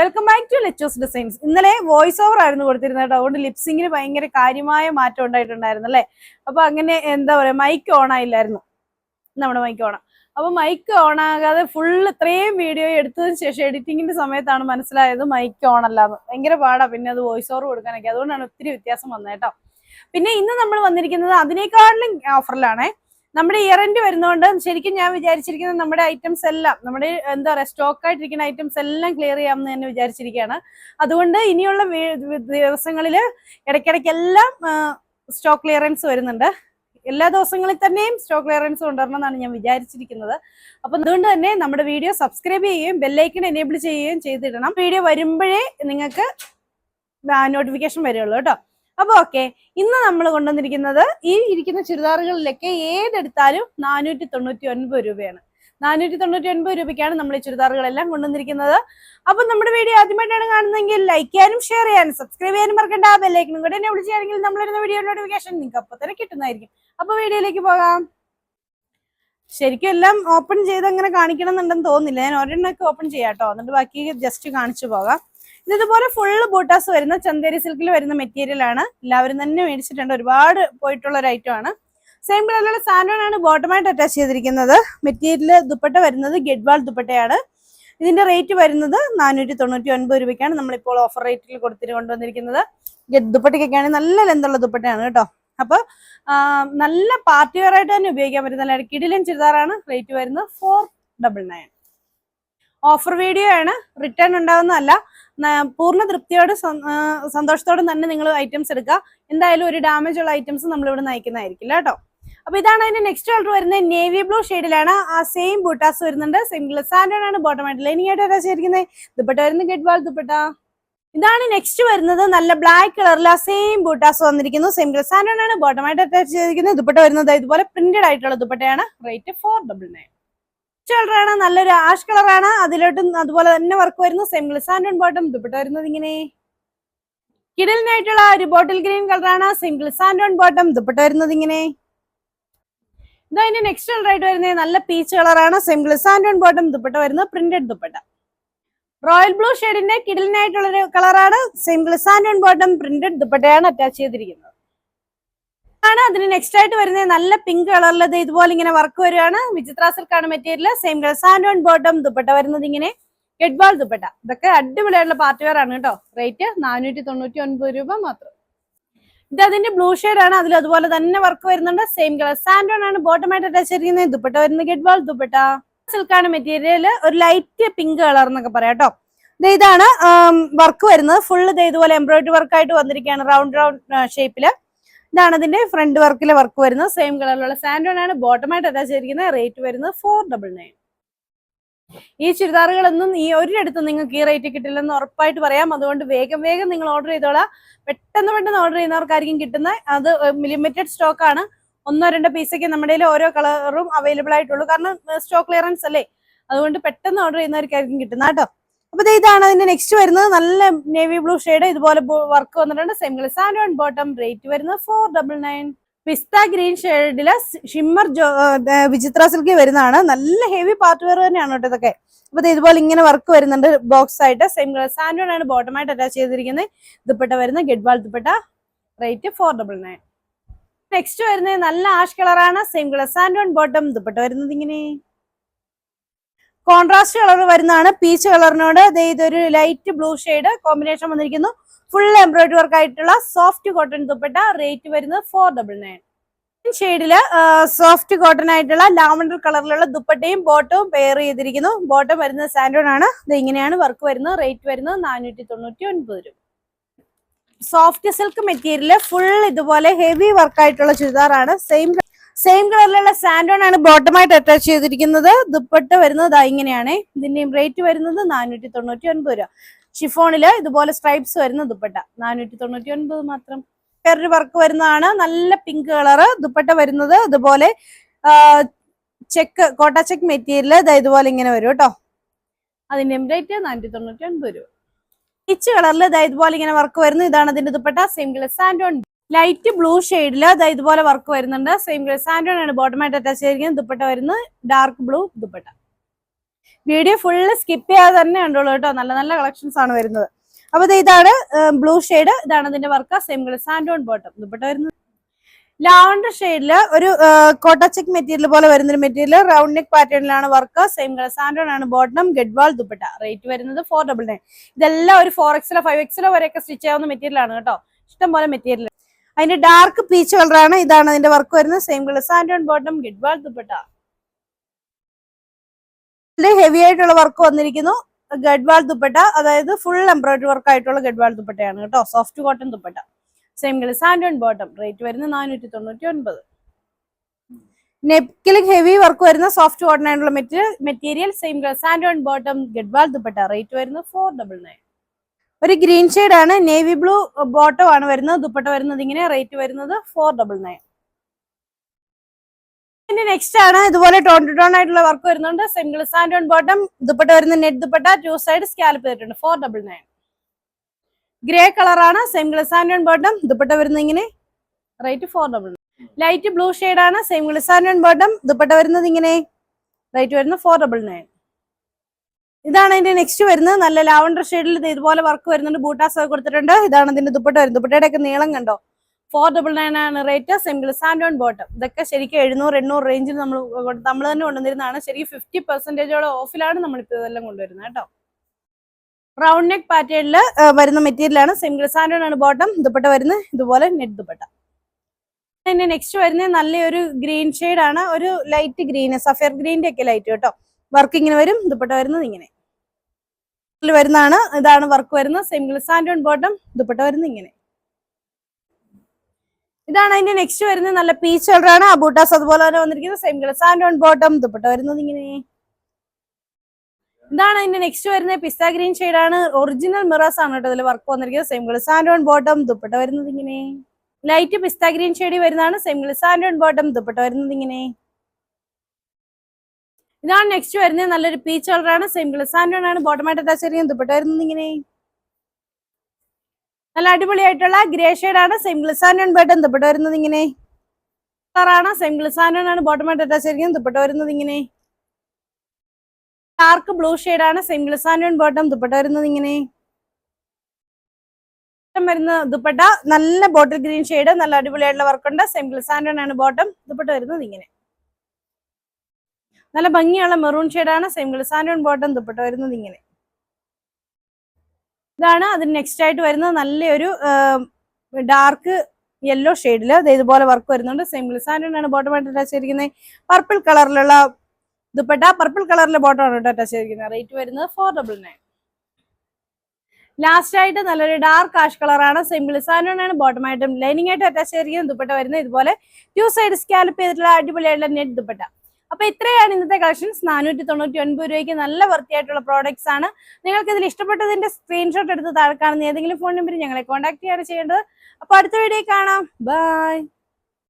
Welcome back to Lechos designs ഇന്നലെ voice over ആയിരുന്നു കൊടുത്തിരുന്നത് കേട്ടോ. അതുകൊണ്ട് ലിപ്സിങ്ങിന് ഭയങ്കര കാര്യമായ മാറ്റം ഉണ്ടായിട്ടുണ്ടായിരുന്നു അല്ലേ? അപ്പൊ അങ്ങനെ എന്താ പറയാ മൈക്ക് ഓൺ ആയില്ലായിരുന്നു. നമ്മുടെ മൈക്ക് ഓണാ അപ്പൊ മൈക്ക് ഓൺ ആകാതെ ഫുൾ ഇത്രയും വീഡിയോ എടുത്തതിന് ശേഷം എഡിറ്റിങ്ങിന്റെ സമയത്താണ് മനസ്സിലായത് മൈക്ക് ഓൺ അല്ലാന്ന് ഭയങ്കര പാടാ പിന്നെ അത് വോയിസ് ഓവർ കൊടുക്കാനൊക്കെ. അതുകൊണ്ടാണ് ഒത്തിരി വ്യത്യാസം വന്നത് കേട്ടോ. പിന്നെ ഇന്ന് നമ്മൾ വന്നിരിക്കുന്നത് അതിനേക്കാളിലും ഓഫറിലാണേ നമ്മുടെ ഇയർ എൻഡ് വരുന്നതുകൊണ്ട് ശരിക്കും ഞാൻ വിചാരിച്ചിരിക്കുന്നത് നമ്മുടെ ഐറ്റംസ് എല്ലാം നമ്മുടെ എന്താ പറയുക സ്റ്റോക്ക് ആയിട്ടിരിക്കുന്ന ഐറ്റംസ് എല്ലാം ക്ലിയർ ചെയ്യാമെന്ന് തന്നെ വിചാരിച്ചിരിക്കുകയാണ് അതുകൊണ്ട് ഇനിയുള്ള ദിവസങ്ങളിൽ ഇടയ്ക്കിടയ്ക്കെല്ലാം സ്റ്റോക്ക് ക്ലിയറൻസ് വരുന്നുണ്ട്. എല്ലാ ദിവസങ്ങളിൽ തന്നെയും സ്റ്റോക്ക് ക്ലിയറൻസ് കൊണ്ടുവരണം എന്നാണ് ഞാൻ വിചാരിച്ചിരിക്കുന്നത്. അപ്പൊ അതുകൊണ്ട് തന്നെ നമ്മുടെ വീഡിയോ സബ്സ്ക്രൈബ് ചെയ്യുകയും ബെല്ലൈക്കൺ എനേബിൾ ചെയ്യുകയും ചെയ്തിടണം. വീഡിയോ വരുമ്പോഴേ നിങ്ങൾക്ക് നോട്ടിഫിക്കേഷൻ വരികയുള്ളൂ കേട്ടോ. അപ്പൊ ഓക്കെ ഇന്ന് നമ്മൾ കൊണ്ടുവന്നിരിക്കുന്നത് ഈ ഇരിക്കുന്ന ചുരിദാറുകളിലൊക്കെ ഏതെടുത്താലും നാനൂറ്റി തൊണ്ണൂറ്റി ഒൻപത് രൂപയാണ്. നാനൂറ്റി തൊണ്ണൂറ്റി ഒൻപത് രൂപയ്ക്കാണ് നമ്മൾ ഈ ചുരിദാറുകളെല്ലാം കൊണ്ടുവന്നിരിക്കുന്നത്. അപ്പൊ നമ്മുടെ വീഡിയോ ആദ്യമായിട്ടാണ് കാണുന്നതെങ്കിൽ ലൈക്ക് ചെയ്യാനും ഷെയർ ചെയ്യാനും സബ്സ്ക്രൈബ് ചെയ്യാനും മറക്കേണ്ട. ബെല്ലൈക്കനും കൂടെ എന്നെ വിളിച്ചാണെങ്കിൽ നമ്മളിരുന്ന വീഡിയോ നോട്ടിഫിക്കേഷൻ നിങ്ങൾക്ക് അപ്പൊ തന്നെ കിട്ടുന്നതായിരിക്കും. അപ്പൊ വീഡിയോയിലേക്ക് പോകാം. ശരിക്കും എല്ലാം ഓപ്പൺ ചെയ്ത് അങ്ങനെ കാണിക്കണം എന്നുണ്ടെന്ന് തോന്നുന്നില്ല. ഞാൻ ഒരെണ്ണമൊക്കെ ഓപ്പൺ ചെയ്യാട്ടോ എന്നിട്ട് ബാക്കി ജസ്റ്റ് കാണിച്ചു പോകാം. ഇതുപോലെ ഫുള്ള് ബോട്ടാസ് വരുന്ന ചന്തേരി സിൽക്കിൽ വരുന്ന മെറ്റീരിയൽ ആണ്. എല്ലാവരും തന്നെ മേടിച്ചിട്ടുണ്ട്. ഒരുപാട് പോയിട്ടുള്ള ഒരു ഐറ്റം ആണ്. സെയിം കളറിലുള്ള സാൻഡോൺ ആണ് ബോട്ടമായിട്ട് അറ്റാച്ച് ചെയ്തിരിക്കുന്നത്. മെറ്റീരിയൽ ദുപ്പട്ട വരുന്നത് ഗെഡ്വാൾ ദുപ്പട്ടയാണ്. ഇതിന്റെ റേറ്റ് വരുന്നത് നാനൂറ്റി തൊണ്ണൂറ്റി ഒൻപത് രൂപയ്ക്കാണ് നമ്മളിപ്പോൾ ഓഫർ റേറ്റിൽ കൊടുത്തിട്ട് കൊണ്ടുവന്നിരിക്കുന്നത്. ദുപ്പട്ടയ്ക്കൊക്കെയാണെങ്കിൽ നല്ല ലെന്തുള്ള ദുപ്പട്ടയാണ് കേട്ടോ. അപ്പൊ നല്ല പാർട്ടി വെയർ ആയിട്ട് തന്നെ ഉപയോഗിക്കാൻ പറ്റുന്ന നല്ല കിടിലൻ ചുരിദാറാണ്. റേറ്റ് വരുന്നത് four double nine offer video ആണ്. റിട്ടേൺ ഉണ്ടാവുന്നതല്ല. പൂർണ തൃപ്തിയോട് സന്തോഷത്തോടെ തന്നെ നിങ്ങൾ ഐറ്റംസ് എടുക്കുക. എന്തായാലും ഒരു ഡാമേജ് ഉള്ള ഐറ്റംസ് നമ്മൾ ഇവിടെ നയിക്കുന്നതായിരിക്കില്ല കേട്ടോ അപ്പൊ ഇതാണ് അതിന്റെ നെക്സ്റ്റ് കളർ വരുന്നത്. നേവി ബ്ലൂ ഷെയ്ഡിലാണ് ആ സെയിം ബൂട്ടാസ് വരുന്നുണ്ട്. സെയിം ഗ്ലസാൻഡൺ ആണ് ബോട്ടം ആയിട്ട് ലൈനിങ് ആയിട്ട് ചേരിക്കുന്നത് ദുപ്പട്ട വരുന്നത് ഗെറ്റ് വാൾ ദുപ്പട്ട. ഇതാണ് നെക്സ്റ്റ് വരുന്നത്. നല്ല ബ്ലാക്ക് കളറിൽ ആ സെയിം ബൂട്ടാസ് വന്നിരിക്കുന്നു. സെയിം ഗ്ലസാൻഡൺ ആണ് ബോട്ടം ആയിട്ട് അറ്റാച്ച് ചെയ്തിരിക്കുന്നത്. ദുപ്പട്ട വരുന്നത് ഇതുപോലെ പ്രിന്റഡ് ആയിട്ടുള്ള ദുപ്പട്ടയാണ്. റേറ്റ് ഫോർ ഡബിൾ നയൻ കളറാണ് നല്ലൊരു ആഷ് കളറാണ്. അതിലോട്ട് അതുപോലെ തന്നെ വർക്ക് വരുന്നു. Simple sand and bottom dupatta വരുന്നത് ഇങ്ങനെ. കിടലിനായിട്ടുള്ള ഒരു ബോട്ടിൽ ഗ്രീൻ കളറാണ്. Single sand on bottom dupatta വരുന്നത് ഇങ്ങനെ. ഇതാ അതിന്റെ നെക്സ്റ്റ് കളർ ആയിട്ട് വരുന്നത്. നല്ല പീച്ച് കളറാണ്. Single sand on bottom dupatta വരുന്നത് പ്രിന്റഡ് ദുപ്പട്ട. റോയൽ ബ്ലൂ ഷെയ്ഡിന്റെ കിടലിനായിട്ടുള്ള ഒരു കളറാണ്. Single sand on bottom printed ദുപ്പട്ടയാണ് അറ്റാച്ച് ചെയ്തിരിക്കുന്നത്. ആണ്. അതിന് നെക്സ്റ്റ് ആയിട്ട് വരുന്നത് നല്ല പിങ്ക് കളറിലത് ഇതുപോലെ ഇങ്ങനെ വർക്ക് വരുവാണ് Vichitra സിൽക്കാണ് material same colour santoon santoon bottom dupatta വരുന്നത് ഇങ്ങനെ. ഗെഡ്ബാൾ ദുപ്പട്ട. ഇതൊക്കെ അടിപൊളിയായിട്ടുള്ള പാർട്ടി വെയർ ആണ് കേട്ടോ. റേറ്റ് നാനൂറ്റി തൊണ്ണൂറ്റി ഒൻപത് രൂപ മാത്രം. ഇത് അതിന്റെ ബ്ലൂ ഷെയ്ഡ് ആണ്. അതിൽ അതുപോലെ തന്നെ വർക്ക് വരുന്നുണ്ട്. സെയിം കളർ സാൻഡോൺ ആണ് ബോട്ടമായിട്ട് അറ്റാച്ച് ചെയ്തിരിക്കുന്നത്. ദുപ്പട്ട വരുന്നത് ഗെഡ്ബാൾ ദുപ്പട്ട. സിൽക്കാണ് മെറ്റീരിയൽ ഒരു ലൈറ്റ് പിങ്ക് കളർ എന്നൊക്കെ പറയാം കേട്ടോ. ഇതാണ് വർക്ക് വരുന്നത്. ഫുള്ള് ഇതുപോലെ എംബ്രോയിഡറി വർക്ക് ആയിട്ട് വന്നിരിക്കുകയാണ്. റൗണ്ട് റൗണ്ട് ഷേപ്പിൽ ഇതാണ് അതിന്റെ ഫ്രണ്ട് വർക്കിലെ വർക്ക് വരുന്നത്. സെയിം കളറിലുള്ള സാൻഡോൺ ആണ്. ബോട്ടമായിട്ട് അറ്റാച്ച് ചെയ്തിരിക്കുന്നത് റേറ്റ് വരുന്നത് ഫോർ ഡബിൾ നയൻ ഈ ചുരിദാറുകളൊന്നും ഈ ഒരിടത്തും നിങ്ങൾക്ക് ഈ റേറ്റ് കിട്ടില്ലെന്ന് ഉറപ്പായിട്ട് പറയാം. അതുകൊണ്ട് വേഗം വേഗം നിങ്ങൾ ഓർഡർ ചെയ്തോളാം. പെട്ടെന്ന് പെട്ടെന്ന് ഓർഡർ ചെയ്യുന്നവർക്കായിരിക്കും കിട്ടുന്നത്. അത് ലിമിറ്റഡ് സ്റ്റോക്ക് ആണ്. ഒന്നോ രണ്ടോ പീസൊക്കെ നമ്മുടെ ഓരോ കളറും അവൈലബിൾ ആയിട്ടുള്ളൂ. കാരണം സ്റ്റോക്ക് ക്ലിയറൻസ് അല്ലേ? അതുകൊണ്ട് പെട്ടെന്ന് ഓർഡർ ചെയ്യുന്നവർക്കായിരിക്കും കിട്ടുന്നത്. കേട്ടോ. അപ്പൊ ഇതാണ് അതിന്റെ നെക്സ്റ്റ് വരുന്നത്. നല്ല നേവി ബ്ലൂ ഷെയ്ഡ് ഇതുപോലെ വർക്ക് വന്നിട്ടുണ്ട്. സെയിം സാൻഡ് ബോട്ടം റേറ്റ് വരുന്നത് four double nine pista green ഷെയ്ഡിൽ ഷിമ്മർ വിചിത്ര സിൽക്ക് വരുന്നതാണ്. നല്ല ഹെവി പാർട്ട് വെയർ തന്നെയാണ് കേട്ടോ ഇതൊക്കെ. അപ്പൊ ഇതുപോലെ ഇങ്ങനെ വർക്ക് വരുന്നുണ്ട് ബോക്സ് ആയിട്ട്. സെയിം കളർ സാൻഡോൺ ആണ് ബോട്ടമായിട്ട് അറ്റാച്ച് ചെയ്തിരിക്കുന്നത്. ദുപ്പട്ട വരുന്ന Gadwal dupatta rate four double nine next വരുന്നത് നല്ല ആഷ് കളറാണ് same colour santoon bottom dupatta വരുന്നത് ഇങ്ങനെ. കോൺട്രാസ്റ്റ് കളർ വരുന്നതാണ്. പീച്ച് കളറിനോട് ഇതൊരു ലൈറ്റ് ബ്ലൂ ഷെയ്ഡ് കോമ്പിനേഷൻ വന്നിരിക്കുന്നു. ഫുൾ എംബ്രോയിഡറി വർക്ക് ആയിട്ടുള്ള സോഫ്റ്റ് കോട്ടൺ ദുപ്പട്ട റേറ്റ് വരുന്നത് ഫോർ ഡബിൾ നയൻ ഷെയ്ഡിൽ സോഫ്റ്റ് കോട്ടൺ ആയിട്ടുള്ള ലാവണ്ടർ കളറിലുള്ള ദുപ്പട്ടയും ബോട്ടവും പെയർ ചെയ്തിരിക്കുന്നു. ബോട്ടം വരുന്നത് സാൻഡോൺ ആണ്. ഇത് ഇങ്ങനെയാണ് വർക്ക് വരുന്നത്. റേറ്റ് വരുന്നത് നാനൂറ്റി തൊണ്ണൂറ്റി ഒൻപത് രൂപ സോഫ്റ്റ് സിൽക്ക് മെറ്റീരിയൽ ഫുൾ ഇതുപോലെ ഹെവി വർക്ക് ആയിട്ടുള്ള ചുരിദാറാണ്. സെയിം സെയിം കളറിലുള്ള സാൻഡോൺ ആണ് ബോട്ടമായിട്ട് അറ്റാച്ച് ചെയ്തിരിക്കുന്നത്. ദുപ്പട്ട വരുന്നത് ഇങ്ങനെയാണ്. ഇതിന്റെയും റേറ്റ് വരുന്നത് നാനൂറ്റി തൊണ്ണൂറ്റി ഒൻപത് രൂപ ഷിഫോണിൽ ഇതുപോലെ സ്ട്രൈപ്സ് വരുന്ന ദുപ്പട്ട. നാനൂറ്റി തൊണ്ണൂറ്റി ഒൻപത് മാത്രം. വേറൊരു വർക്ക് വരുന്നതാണ്. നല്ല പിങ്ക് കളറ് ദുപ്പട്ട വരുന്നത്. ഇതുപോലെ ചെക്ക് കോട്ട ചെക്ക് മെറ്റീരിയൽ ഇതുപോലെ ഇങ്ങനെ വരും കേട്ടോ അതിന്റെയും റേറ്റ് നാനൂറ്റി തൊണ്ണൂറ്റി ഒൻപത് രൂപ പിച്ച് കളറിൽ ഇതുപോലെ ഇങ്ങനെ വർക്ക് വരുന്നു. ഇതാണ് അതിന്റെ dupatta. Same colour santoon light blue ഷെയ്ഡിൽ ഇതുപോലെ വർക്ക് വരുന്നുണ്ട്. സെയിം കളർ സാൻഡോൺ ആണ് ബോട്ടമായിട്ട് അറ്റാച്ച് ചെയ്തിരിക്കുന്നത്. ദുപ്പട്ട വരുന്നത് dark blue dupatta. Video full skip ചെയ്യാതെ തന്നെ കണ്ടോളൂ കേട്ടോ. നല്ല നല്ല കളക്ഷൻസ് ആണ് വരുന്നത്. അപ്പൊ ഇതാണ് ബ്ലൂ ഷെയ്ഡ് ഇതാണ് അതിന്റെ work same colour santoon bottom dupatta വരുന്നത് ലാവണ്ടർ ഷെയ്ഡിൽ ഒരു കോട്ടച്ചെക്ക് മെറ്റീരിയൽ പോലെ വരുന്ന മെറ്റീരിയൽ റൗണ്ട് നെക്ക് പാറ്റേണിലാണ് വർക്ക് സെയിം കളർ സാൻഡോൺ ആണ് ബോട്ടം ഗഡ്വാൾ ദുപ്പട്ട. റേറ്റ് വരുന്നത് ഫോർ ഡബിൾ നയൻ ഇതെല്ലാം ഒരു ഫോർ എക്സിലോ ഫൈവ് എക്സിലോ വരെയൊക്കെ സ്റ്റിച്ച് ചെയ്യാവുന്ന മെറ്റീരിയൽ ആണ് കേട്ടോ. ഇഷ്ടം പോലെ മെറ്റീരിയൽ അതിന്റെ ഡാർക്ക് പീച്ച് കളറാണ് ഇതാണ് അതിന്റെ വർക്ക് വരുന്നത്. Same colour santoon bottom Gadwal dupatta. Heavy ആയിട്ടുള്ള വർക്ക് വന്നിരിക്കുന്നു. ഗഡ്വാൾ ദുപ്പട്ട. അതായത് ഫുൾ എംബ്രോയിഡറി വർക്ക് ആയിട്ടുള്ള ഗഡ്വാൾ ദുപ്പട്ടയാണ് കേട്ടോ. Soft cotton dupatta. Same colour santoon bottom rate വരുന്നത് നാനൂറ്റി തൊണ്ണൂറ്റി ഒൻപത് നെക്കിൽ ഹെവി വർക്ക് വരുന്ന സോഫ്റ്റ് കോട്ടൺ ആയിട്ടുള്ള material same colour santoon bottom Gadwal dupatta. Rate വരുന്നത് ഫോർ ഡബിൾ നയൻ ഒരു ഗ്രീൻ ആണ് നേവി ബ്ലൂ ബോട്ടം ആണ് വരുന്നത്. ദുപ്പട്ട വരുന്നത് ഇങ്ങനെ റേറ്റ് വരുന്നത് ഫോർ ഡബിൾ നയൻ പിന്നെ നെക്സ്റ്റ് ആണ്. ഇതുപോലെ ടോൺ ടു ടോൺ ആയിട്ടുള്ള വർക്ക് വരുന്നുണ്ട്. Single sand on bottom dupatta വരുന്ന net dupatta to side scallop ചെയ്തിട്ടുണ്ട്. ഫോർ ഡബിൾ നയൻ ഗ്രേ കളറാണ് സാൻഡ് ഓൺ ബോട്ടം ദുപ്പട്ട വരുന്നത് ഇങ്ങനെ rate four double light blue ആണ്. Single sand on bottom dupatta വരുന്നത് ഇങ്ങനെ റേറ്റ് വരുന്നത് ഫോർ ഡബിൾ നയൻ ഇതാണ് അതിന്റെ നെക്സ്റ്റ് വരുന്നത്. നല്ല ലാവണ്ടർ ഷെയ്ഡിൽ ഇതുപോലെ വർക്ക് വരുന്നുണ്ട്. ബൂട്ടാസ് ഒക്കെ കൊടുത്തിട്ടുണ്ട്. ഇതാണ് ഇതിന്റെ ദുപ്പട്ട വരുന്നത്. ദുപ്പട്ടയുടെ ഒക്കെ നീളം കണ്ടോ? ഫോർ ഡബിൾ നയൻ ആണ് rate single sand on bottom ഇതൊക്കെ ശരിക്കും എഴുന്നൂറ് എണ്ണൂറ് റേഞ്ചിൽ നമ്മൾ നമ്മൾ തന്നെ കൊണ്ടുവന്നിരുന്നതാണ്. ശരിക്കും ഫിഫ്റ്റി പെർസെന്റേജോളം ഓഫിലാണ് നമ്മളിപ്പോൾ ഇതെല്ലാം കൊണ്ടുവരുന്നത് കേട്ടോ. റൗണ്ട് നെക്ക് പാറ്റേണിൽ വരുന്ന മെറ്റീരിയലാണ് സിംഗിൾ സാൻഡ് ആണ് ബോട്ടം ദുപ്പട്ട വരുന്നത്. ഇതുപോലെ നെറ്റ് ദുപ്പട്ട. പിന്നെ നെക്സ്റ്റ് വരുന്നത് നല്ലൊരു ഗ്രീൻ ആണ്. ഒരു ലൈറ്റ് ഗ്രീൻ സഫയർ ഗ്രീന്റെ ഒക്കെ ലൈറ്റ് കേട്ടോ. വർക്ക് ഇങ്ങനെ വരും ദുപ്പട്ട വരുന്നത് ഇങ്ങനെ. വരുന്നതാണ് ഇതാണ് വർക്ക് വരുന്നത് സെയിം ഓൺ ബോട്ടം ദുപ്പട്ട വരുന്നത് ഇങ്ങനെ. ഇതാണ് അതിന്റെ നെക്സ്റ്റ് വരുന്നത് നല്ല പീച്ച് കളറാണ് അബൂട്ടാസ് അതുപോലെ തന്നെ വന്നിരിക്കുന്നത് സെയിം ഓൺ ബോട്ടം ദുപ്പട്ട വരുന്നത് ഇങ്ങനെ. ഇതാണ് അതിന്റെ നെക്സ്റ്റ് വരുന്നത് പിസ്ത ഗ്രീൻ ആണ് ഒറിജിനൽ മിറേഴ്സ് ആണ് കേട്ടോ ഇതിൽ വർക്ക് വന്നിരിക്കുന്നത് സെയിം ഓൺ ബോട്ടം ദുപ്പട്ട വരുന്നത് ഇങ്ങനെ. ലൈറ്റ് പിസ്ത ഗ്രീൻ ഷെയ്ഡ് വരുന്നതാണ് സെയിം ഓൺ ബോട്ടം ദുപ്പട്ട വരുന്നത് ഇങ്ങനെ. ഇതാണ് നെക്സ്റ്റ് വരുന്നത്. നല്ലൊരു പീച്ച് കളറാണ് സെയിം ഗ്ലിസാൻഡോൺ ആണ്. ബോട്ടമായിട്ട് അറ്റാച്ച് ചെയ്യുന്നത് ദുപ്പട്ട വരുന്നത് ഇങ്ങനെ. നല്ല അടിപൊളിയായിട്ടുള്ള ഗ്രേ ആണ്. സെയിം ഗ്ലിസാൻഡോൺ ബോട്ടം ദുപ്പട്ട വരുന്നത് ഇങ്ങനെ. കളറാണ് സെയിം ഗ്ലിസാൻഡോൺ ആണ്. ബോട്ടമായിട്ട് അറ്റാച്ച് ചെയ്യുന്നത് ദുപ്പട്ട വരുന്നത് ഇങ്ങനെ. ഡാർക്ക് ബ്ലൂ ആണ്. സെയിം ഗ്ലിസാൻഡോൺ ബോട്ടം ദുപ്പട്ട വരുന്നത് ഇങ്ങനെ. വരുന്ന ദുപ്പട്ട. നല്ല ബോട്ടിൽ ഗ്രീൻ ഷെയ്ഡ് നല്ല അടിപൊളിയായിട്ടുള്ള വർക്കുണ്ട് സെയിം ഗ്ലിസാൻഡോൺ ആണ് ബോട്ടം ദുപ്പട്ട വരുന്നത് ഇങ്ങനെ. നല്ല ഭംഗിയുള്ള മെറൂൺ ആണ് സെയിം ഗ്ലിസാൻഡോൺ ബോട്ടം ദുപ്പട്ട വരുന്നത് ഇങ്ങനെ. ഇതാണ് അതിന് നെക്സ്റ്റ് ആയിട്ട് വരുന്നത് നല്ലൊരു ഡാർക്ക് യെല്ലോ ഷെയ്ഡിൽ ഇതുപോലെ വർക്ക് വരുന്നുണ്ട്. സെയിം ഗ്ലിസാൻഡോൺ ആണ് ബോട്ടമായിട്ട് അറ്റാച്ച് ചെയ്തിരിക്കുന്നത് പർപ്പിൾ കളറിലുള്ള ദുപ്പട്ട പർപ്പിൾ കളറിലെ ബോട്ടം ആണ് കേട്ടോ അറ്റാച്ച് ചെയ്തിരിക്കുന്നത് റേറ്റ് വരുന്നത് ഫോർ ഡബിൾ നയൻ ലാസ്റ്റ് ആയിട്ട് നല്ലൊരു ഡാർക്ക് ആഷ് കളറാണ് സിമ്പിൾ സാധനമാണ് ബോട്ടമായിട്ടും ലൈനിങ് ആയിട്ട് അറ്റാച്ച് ചെയ്തിരിക്കുന്നത് ദുപ്പട്ട വരുന്നത്. ഇതുപോലെ ടു സൈഡ് സ്കാലപ്പ് ചെയ്തിട്ടുള്ള അടിപൊളിയായിട്ടുള്ള നെറ്റ് ദുപ്പട്ട. അപ്പൊ ഇത്രയാണ് ഇന്നത്തെ കളക്ഷൻസ്. നാനൂറ്റി തൊണ്ണൂറ്റി ഒൻപത് രൂപയ്ക്ക് നല്ല വൃത്തിയായിട്ടുള്ള പ്രോഡക്ട്സ് ആണ്. നിങ്ങൾക്ക് ഇതിൽ ഇഷ്ടപ്പെട്ടതിന്റെ സ്ക്രീൻഷോട്ട് എടുത്ത് താഴെ കാണുന്ന ഏതെങ്കിലും ഫോൺ നമ്പർ ഞങ്ങളെ കോൺടാക്ട് ചെയ്യാണ് ചെയ്യേണ്ടത്. അപ്പൊ അടുത്ത വീഡിയോ കാണാം. ബൈ